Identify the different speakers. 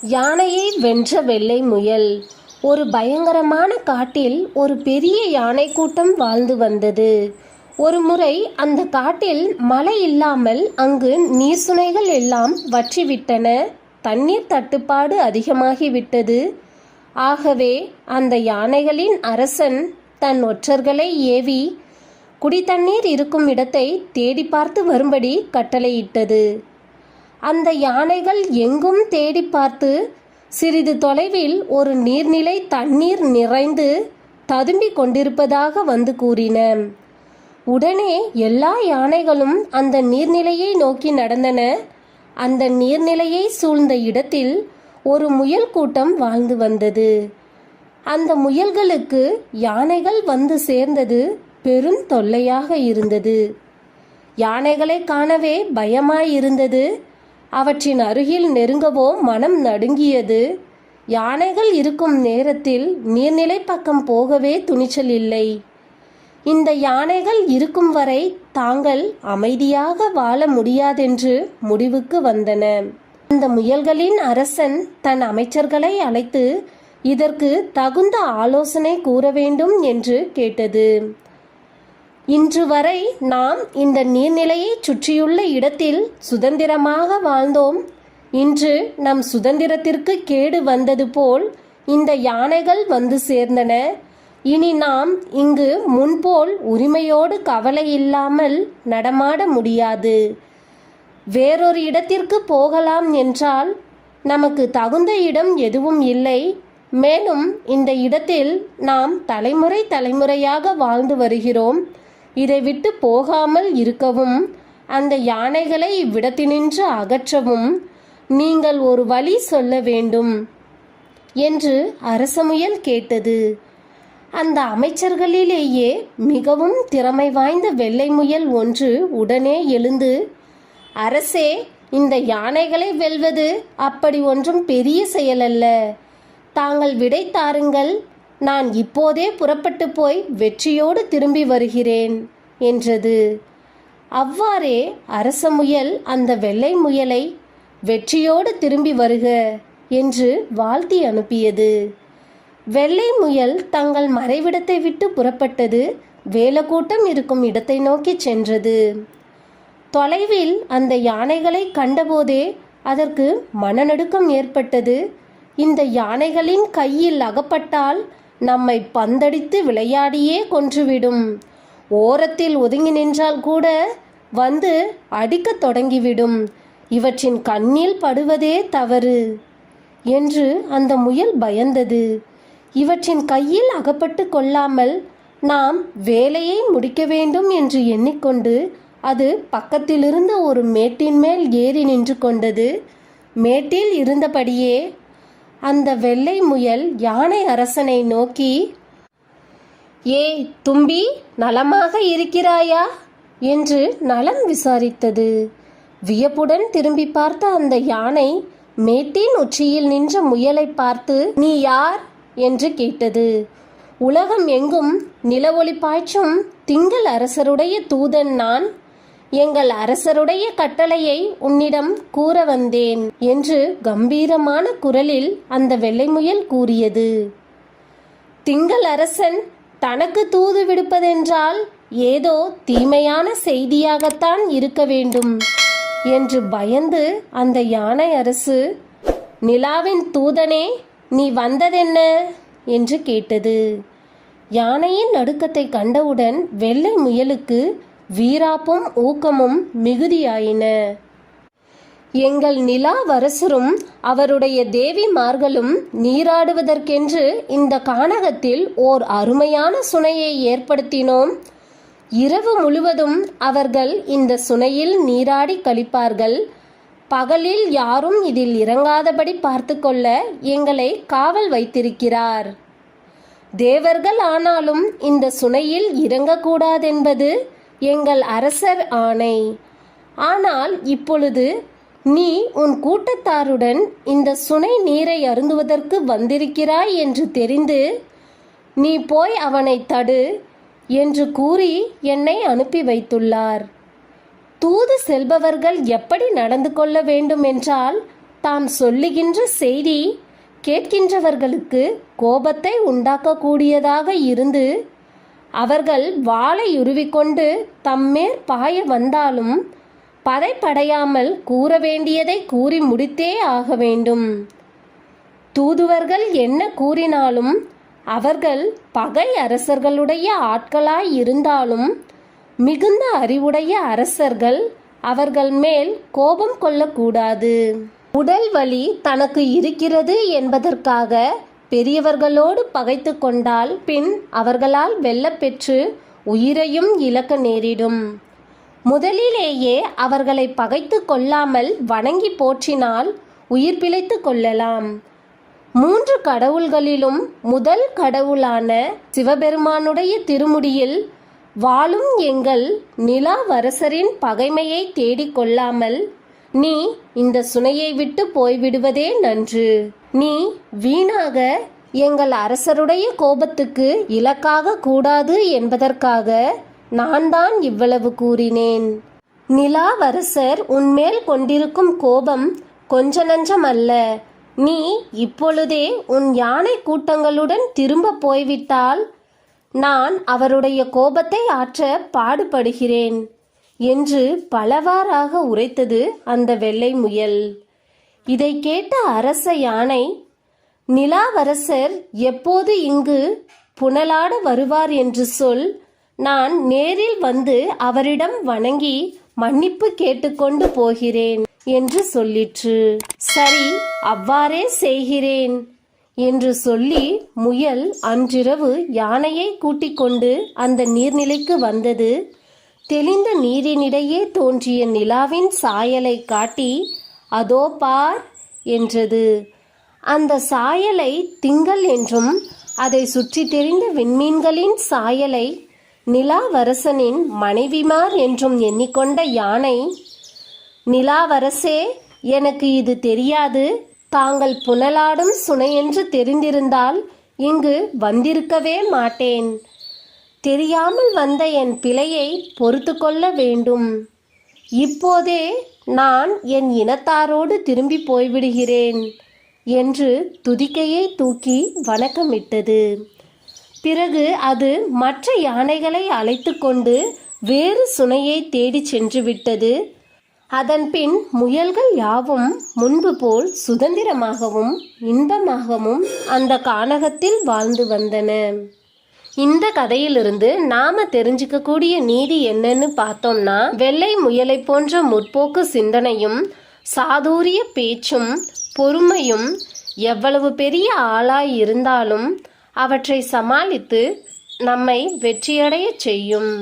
Speaker 1: யானையை வென்ற வெள்ளை முயல். ஒரு பயங்கரமான காட்டில் ஒரு பெரிய யானை கூட்டம் வாழ்ந்து வந்தது. ஒரு முறை அந்த காட்டில் மழை இல்லாமல் அங்கு நீர்சுனைகள் எல்லாம் வற்றிவிட்டன. தண்ணீர் தட்டுப்பாடு அதிகமாகிவிட்டது. ஆகவே அந்த யானைகளின் அரசன் தன் ஒற்றர்களை ஏவி குடித்தண்ணீர் இருக்கும் இடத்தை தேடி பார்த்து வரும்படி கட்டளையிட்டது. அந்த யானைகள் எங்கும் தேடி பார்த்து சிறிது தொலைவில் ஒரு நீர்நிலை தண்ணீர் நிறைந்து ததும்பிக் கொண்டிருப்பதாக வந்து கூறின. உடனே எல்லா யானைகளும் அந்த நீர்நிலையை நோக்கி நடந்தன. அந்த நீர்நிலையை சூழ்ந்த இடத்தில் ஒரு முயல் கூட்டம் வாழ்ந்து வந்தது. அந்த முயல்களுக்கு யானைகள் வந்து சேர்ந்தது பெரும் தொல்லையாக இருந்தது. யானைகளை காணவே பயமாயிருந்தது. அவற்றின் அருகில் நெருங்கவோ மனம் நடுங்கியது. யானைகள் இருக்கும் நேரத்தில் நீர்நிலை பக்கம் போகவே துணிச்சல் இல்லை. இந்த யானைகள் இருக்கும் வரை தாங்கள் அமைதியாக வாழ முடியாதென்று முடிவுக்கு வந்தன. அந்த முயல்களின் அரசன் தன் அமைச்சர்களை அழைத்து இதற்கு தகுந்த ஆலோசனை கூற வேண்டும் என்று கேட்டது. இன்று வரை நாம் இந்த நீர்நிலையை சுற்றியுள்ள இடத்தில் சுதந்திரமாக வாழ்ந்தோம். இன்று நம் சுதந்திரத்திற்கு கேடு வந்தது போல் இந்த யானைகள் வந்து சேர்ந்தன. இனி நாம் இங்கு முன்போல் உரிமையோடு கவலை இல்லாமல் நடமாட முடியாது. வேறொரு இடத்திற்கு போகலாம் என்றால் நமக்கு தகுந்த இடம் எதுவும் இல்லை. மேலும் இந்த இடத்தில் நாம் தலைமுறை தலைமுறையாக வாழ்ந்து வருகிறோம். இதை விட்டு போகாமல் இருக்கவும் அந்த யானைகளை இவ்விடத்தினின்று அகற்றவும் நீங்கள் ஒரு வழி சொல்ல வேண்டும் என்று அரசமுயல் கேட்டது. அந்த அமைச்சர்களிலேயே மிகவும் திறமை வாய்ந்த வெள்ளை முயல் ஒன்று உடனே எழுந்து அரசே இந்த யானைகளை வெல்வது அப்படி ஒன்றும் பெரிய செயலல்ல. தாங்கள் விடை தாருங்கள். நான் இப்போதே புறப்பட்டு போய் வெற்றியோடு திரும்பி வருகிறேன் என்றது. அவ்வாறே அரச முயல் அந்த வெள்ளை முயலை வெற்றியோடு திரும்பி வருக என்று வாழ்த்தி அனுப்பியது. வெள்ளை முயல் தங்கள் மறைவிடத்தை விட்டு புறப்பட்டது வேலக்கூட்டம் இருக்கும் இடத்தை நோக்கி சென்றது. தொலைவில் அந்த யானைகளை கண்டபோதே அதற்கு மனநடுக்கம் ஏற்பட்டது. இந்த யானைகளின் கையில் அகப்பட்டால் நம்மை பந்தடித்து விளையாடியே கொன்றுவிடும். ஓரத்தில் ஒதுங்கி நின்றால் கூட வந்து அடிக்கத் தொடங்கிவிடும். இவற்றின் கண்ணில் படுவதே தவறு என்று அந்த முயல் பயந்தது. இவற்றின் கையில் அகப்பட்டு கொள்ளாமல் நாம் வேலையை முடிக்க வேண்டும் என்று எண்ணிக்கொண்டு அது பக்கத்திலிருந்த ஒரு மேட்டின் மேல் ஏறி நின்று கொண்டது. மேட்டில் இருந்தபடியே அந்த வெள்ளை முயல் யானை அரசனை நோக்கி ஏ தும்பி நலமாக இருக்கிறாயா? என்று நலம் விசாரித்தது. வியப்புடன் திரும்பி பார்த்த அந்த யானை மேட்டின் உச்சியில் நின்ற முயலை பார்த்து நீ யார்? என்று கேட்டது. உலகம் எங்கும் நிலவொளி பாய்ச்சும் திங்கள் அரசருடைய தூதன் நான் எங்கள் அரசருடைய கட்டளையை உன்னிடம் கூற வந்தேன் என்று கம்பீரமான குரலில் அந்த வெள்ளை முயல் கூறியது. திங்கள் அரசன் தனக்கு தூது விடுப்பதென்றால் ஏதோ தீமையான செய்தியாகத்தான் இருக்க வேண்டும் என்று பயந்து அந்த யானை அரசு நிலாவின் தூதனே நீ வந்ததென்ன என்று கேட்டது. யானையின் நடுக்கத்தை கண்டவுடன் வெள்ளை முயலுக்கு வீராப்பும் ஊக்கமும் மிகுதியாயின. எங்கள் நிலாவரசரும் அவருடைய தேவிமார்களும் நீராடுவதற்கென்று இந்த கானகத்தில் ஓர் அருமையான சுனையை ஏற்படுத்தினோம். இரவு முழுவதும் அவர்கள் இந்த சுனையில் நீராடி கழிப்பார்கள். பகலில் யாரும் இதில் இறங்காதபடி பார்த்து கொள்ள எங்களை காவல் வைத்திருக்கிறார். தேவர்கள் ஆனாலும் இந்த சுனையில் இறங்கக்கூடாதென்பது எங்கள் அரசர் ஆணை. ஆனால் இப்பொழுது நீ உன் கூட்டத்தாருடன் இந்த சுனை நீரை அருந்துவதற்கு வந்திருக்கிறாய் என்று தெரிந்து நீ போய் அவனை தடு என்று கூறி என்னை அனுப்பி வைத்துள்ளார். தூது செல்பவர்கள் எப்படி நடந்து கொள்ள வேண்டும் என்றால் தாம் சொல்லுகின்ற செய்தி கேட்கின்றவர்களுக்கு கோபத்தை உண்டாக்கக்கூடியதாக இருந்து அவர்கள் வாளை உருவிக்கொண்டு தம்மேற் பாய வந்தாலும் பதைப்படையாமல் கூற வேண்டியதை கூறி முடித்தே ஆக வேண்டும். தூதுவர்கள் என்ன கூறினாலும் அவர்கள் பகை அரசர்களுடைய ஆட்களாய் இருந்தாலும் மிகுந்த அறிவுடைய அரசர்கள் அவர்கள் மேல் கோபம் கொள்ளக்கூடாது. உடல் வலி தனக்கு இருக்கிறது என்பதற்காக பெரியவர்களோடு பகைத்து கொண்டால் பின் அவர்களால் வெல்லப்பெற்று உயிரையும் இழக்க நேரிடும். முதலிலேயே அவர்களை பகைத்து கொள்ளாமல் வணங்கி போற்றினால் உயிர் பிழைத்து கொள்ளலாம். மூன்று கடவுள்களிலும் முதல் கடவுளான சிவபெருமானுடைய திருமுடியில் வாழும் எங்கள் நிலாவரசரின் பகைமையை தேடிக் கொள்ளாமல் நீ இந்த சுனையை விட்டு போய்விடுவதே நன்று. நீ வீணாக எங்கள் அரசருடைய கோபத்துக்கு இலக்காக கூடாது என்பதற்காக நான் தான் இவ்வளவு கூறினேன். நிலாவரசர் உன்மேல் கொண்டிருக்கும் கோபம் கொஞ்ச நஞ்சமல்ல நீ இப்பொழுதே உன் யானை கூட்டங்களுடன் திரும்ப போய்விட்டால் நான் அவருடைய கோபத்தை ஆற்ற பாடுபடுகிறேன். என்று பலவாறாக உரைத்தது அந்த வெள்ளை முயல். இதை கேட்ட அரச யானை நிலாவரசர் எப்போது இங்கு புனலாட வருவார் என்று சொல். நான் நேரில் வந்து அவரிடம் வணங்கி மன்னிப்பு கேட்டுக்கொண்டு போகிறேன் என்று சொல்லிற்று. சரி அவ்வாறே செய்கிறேன் என்று சொல்லி முயல் அன்றிரவு யானையை கூட்டிக் கொண்டு அந்த நீர்நிலைக்கு வந்தது. தெளிந்த நீரினிடையே தோன்றிய நிலாவின் சாயலை காட்டி அதோ பார் என்றது. அந்த சாயலை திங்கள் என்றும் அதை சுற்றி தெரிந்த விண்மீன்களின் சாயலை நிலாவரசனின் மனைவிமார் என்றும் எண்ணிக்கொண்ட யானை நிலாவரசே எனக்கு இது தெரியாது. தாங்கள் புனலாடும் சுனை என்று தெரிந்திருந்தால் இங்கு வந்திருக்கவே மாட்டேன். தெரியாமல் வந்த என் பிழையை பொறுத்து கொள்ள வேண்டும். இப்போதே நான் என் இனத்தாரோடு திரும்பி போய்விடுகிறேன் என்று துதிக்கையை தூக்கி வணக்கமிட்டது. பிறகு அது மற்ற யானைகளை அழைத்து கொண்டு வேறு சுனையை தேடிச் சென்று விட்டது அதன்பின் முயல்கள் யாவும் முன்பு போல் சுதந்திரமாகவும் இன்பமாகவும் அந்த கானகத்தில் வாழ்ந்து வந்தன. இந்த கதையிலிருந்து நாம தெரிஞ்சுக்கக்கூடிய நீதி என்னன்னு பார்த்தோம்னா வெள்ளை முயலை போன்ற முற்போக்கு சிந்தனையும் சாதுரிய பேச்சும் பொறுமையும் எவ்வளவு பெரிய ஆளாய் இருந்தாலும் அவற்றை சமாளித்து நம்மை வெற்றியடையச் செய்யும்.